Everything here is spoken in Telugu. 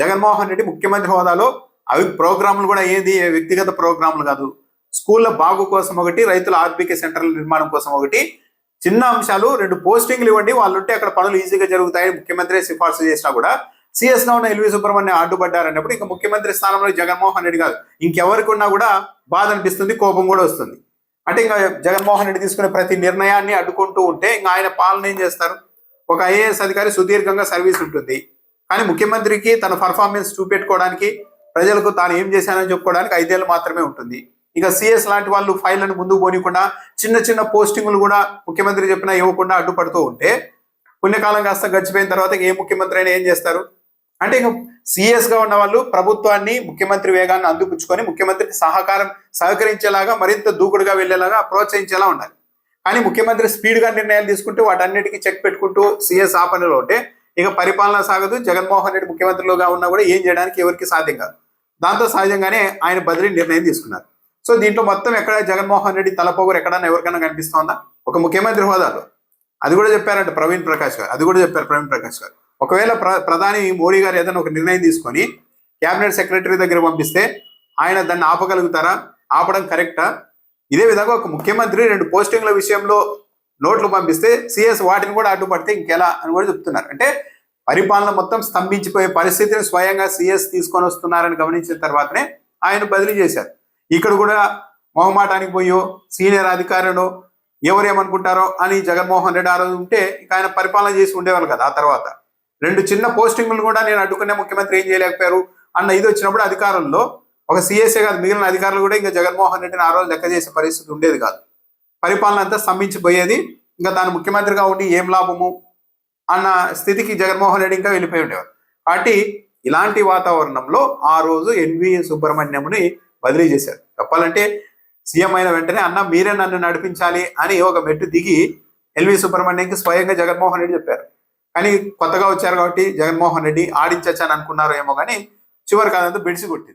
జగన్మోహన్ రెడ్డి ముఖ్యమంత్రి హోదాలో అవి ప్రోగ్రాంలు కూడా ఏది? వ్యక్తిగత ప్రోగ్రాంలు కాదు. స్కూళ్ళ బాగు కోసం ఒకటి రైతుల ఆర్బీకే సెంటర్ల నిర్మాణం కోసం ఒకటి. చిన్న అంశాలు రెండు పోస్టింగ్లు ఇవ్వండి. వాళ్ళు ఉంటే అక్కడ పనులు ఈజీగా జరుగుతాయి ముఖ్యమంత్రి సిఫార్సు చేసినా కూడా సిఎస్గా ఉన్న ఎల్వి సుబ్రహ్మణ్యం అడ్డుపడ్డారన్నప్పుడు ఇంకా ముఖ్యమంత్రి స్థానంలో జగన్మోహన్ రెడ్డి కాదు. ఇంకెవరికి ఉన్నా కూడా బాధ అనిపిస్తుంది కోపం కూడా వస్తుంది. అంటే ఇంకా జగన్మోహన్ రెడ్డి తీసుకునే ప్రతి నిర్ణయాన్ని అడ్డుకుంటూ ఉంటే ఇంకా ఆయన పాలన ఏం చేస్తారు? ఒక ఐఏఎస్ అధికారి సుదీర్ఘంగా సర్వీస్ ఉంటుంది. కానీ ముఖ్యమంత్రికి తన పర్ఫార్మెన్స్ చూపెట్టుకోవడానికి ప్రజలకు తాను ఏం చేశానని చెప్పుకోవడానికి ఐదేళ్ళు మాత్రమే ఉంటుంది. ఇక సిఎస్ లాంటి వాళ్ళు ఫైళ్ళను ముందుకు పోనీయకుండా చిన్న చిన్న పోస్టింగ్లు కూడా ముఖ్యమంత్రి చెప్పినా ఇవ్వకుండా అడ్డుపడుతూ ఉంటే పుణ్యకాలం కాస్త గడిచిపోయిన తర్వాత ఏ ముఖ్యమంత్రి అయినా ఏం చేస్తారు? అంటే ఇక సీఎస్గా ఉన్న వాళ్ళు ప్రభుత్వాన్ని ముఖ్యమంత్రి వేగాన్ని అందిపుచ్చుకొని ముఖ్యమంత్రికి సహకారం సహకరించేలాగా మరింత దూకుడుగా వెళ్ళేలాగా ప్రోత్సహించేలా ఉండాలి. కానీ ముఖ్యమంత్రి స్పీడ్గా నిర్ణయాలు తీసుకుంటూ వాటన్నిటికీ చెక్ పెట్టుకుంటూ సిఎస్ ఆ పనిలో ఉంటే ఇక పరిపాలన సాగదు. జగన్మోహన్ రెడ్డి ముఖ్యమంత్రిలోగా ఉన్నా కూడా ఏం చేయడానికి ఎవరికి సాధ్యం కాదు. దాంతో సహజంగానే ఆయన బదిలీ నిర్ణయం తీసుకున్నారు. సో దీంట్లో మొత్తం ఎక్కడ జగన్మోహన్ రెడ్డి తలపోగురు ఎక్కడన్నా ఎవరికైనా కనిపిస్తోందా? ఒక ముఖ్యమంత్రి హోదాలో. అది కూడా చెప్పారంట ప్రవీణ్ ప్రకాష్ గారు. అది కూడా చెప్పారు ప్రవీణ్ ప్రకాష్ గారు. ఒకవేళ ప్ర ప్రధాని మోడీ గారు ఏదైనా ఒక నిర్ణయం తీసుకొని క్యాబినెట్ సెక్రటరీ దగ్గర పంపిస్తే ఆయన దాన్ని ఆపగలుగుతారా? ఆపడం కరెక్టా? ఇదే విధంగా ఒక ముఖ్యమంత్రి రెండు పోస్టింగ్ల విషయంలో నోట్లు పంపిస్తే సిఎస్ వాటిని కూడా అడ్డుపడితే ఇంకెలా అని కూడా చెప్తున్నారు. అంటే పరిపాలన మొత్తం స్తంభించిపోయే పరిస్థితిని స్వయంగా సిఎస్ తీసుకొని వస్తున్నారని గమనించిన తర్వాతనే ఆయన బదిలీ చేశారు. ఇక్కడ కూడా మొహమాటానికి పోయో సీనియర్ అధికారులు ఎవరు ఏమనుకుంటారో అని జగన్మోహన్ రెడ్డి ఆ రోజు ఉంటే ఇక ఆయన పరిపాలన చేసి ఉండేవాళ్ళు కదా ఆ తర్వాత. రెండు చిన్న పోస్టింగ్లు కూడా నేను అడ్డుకునే ముఖ్యమంత్రి ఏం చేయలేకపోయారు అన్న ఇది వచ్చినప్పుడు అధికారంలో ఒక సిఎస్ఏ కాదు మిగిలిన అధికారులు కూడా ఇంకా జగన్మోహన్ రెడ్డిని ఆ రోజు లెక్క చేసే పరిస్థితి ఉండేది కాదు. పరిపాలన అంతా స్తంభించిపోయేది. ఇంకా తాను ముఖ్యమంత్రిగా ఉండి ఏం లాభము? అన్న స్థితికి జగన్మోహన్ రెడ్డి ఇంకా వెళ్ళిపోయి ఉండేవారు. కాబట్టి ఇలాంటి వాతావరణంలో ఆ రోజు ఎన్వి సుబ్రహ్మణ్యంని బదిలీ చేశారు. చెప్పాలంటే సీఎం అయిన వెంటనే అన్న మీరే నన్ను నడిపించాలి అని ఒక మెట్టు దిగి ఎల్వి సుబ్రహ్మణ్యంకి స్వయంగా జగన్మోహన్ రెడ్డి చెప్పారు. కానీ కొత్తగా వచ్చారు కాబట్టి జగన్మోహన్ రెడ్డి ఆడించచ్చని అనుకున్నారు ఏమో కానీ చివరికి అదంతా బిడిసి కొట్టింది.